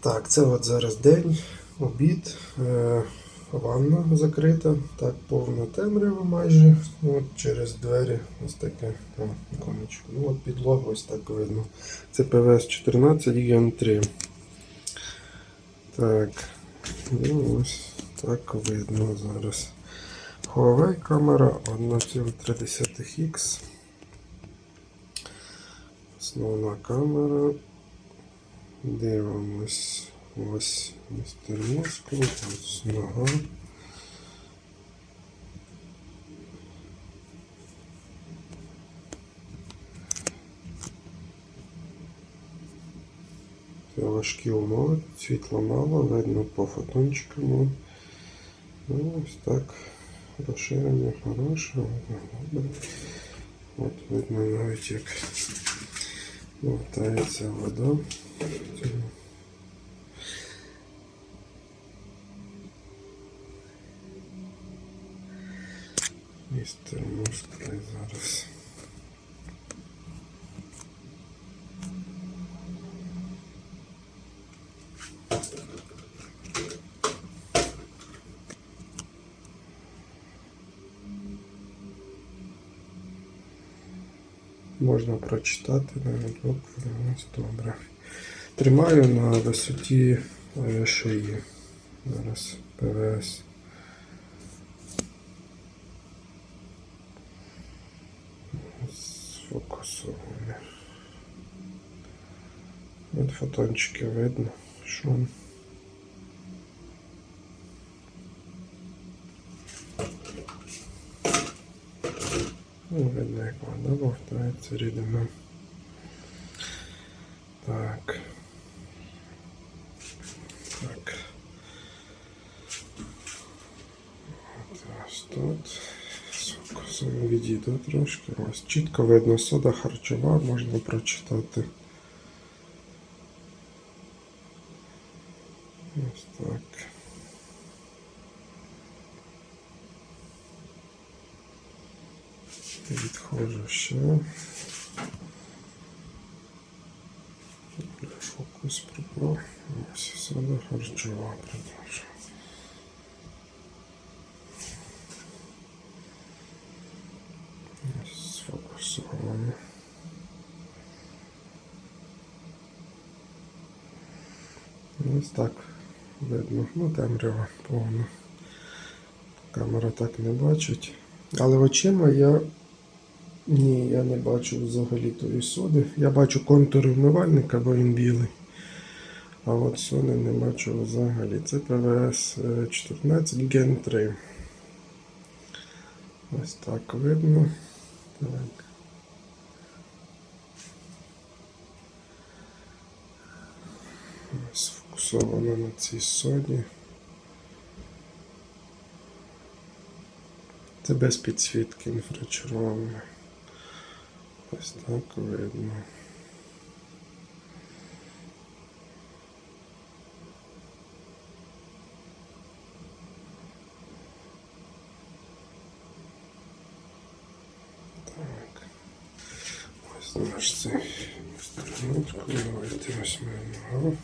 Так, це от зараз день, обід, е, ванна закрита, так, повна темрява майже. От через двері ось таке там. Ну от підлога ось так видно. Це ПВС 14 Ген 3. Так, ну ось так видно зараз. Huawei камера 1,3X. Основна камера. Дивимось. Ось містер Москва, ось нога. Важкі умови, світла мало, видно по фотончикам. Ну, ось так. Розширення хороше, добре. От видно навіть як Вертається вода. Містер Мускай зараз. Можна прочитати навіть ось добре. Тримаю на висоті е, шиї. Зараз ПВС. Сфокусовані. От фотончики видно, що. Ну, видно, як вода вовтається рідина. Так. Так. От ось тут. Сфокусуємо відійду трошки. Ось чітко видно сода харчова, можна прочитати. Ось так. Відходжу ще. Фокус пропав. Ось сода харчова. Ось Сфокусовано. Ось так видно. Ну, темрява повна. Камера так не бачить. Але очима я. Ні, я не бачу взагалі тої соди. Я бачу контур вмивальника, бо він білий. А от соди не бачу взагалі. Це ПВС е, 14 Ген 3. Ось так видно. Так. Сфокусовано на цій соді. Це без підсвітки інфрачервоної. Ось так видно. Так. Ось наш цей інструмент, Давайте ногу.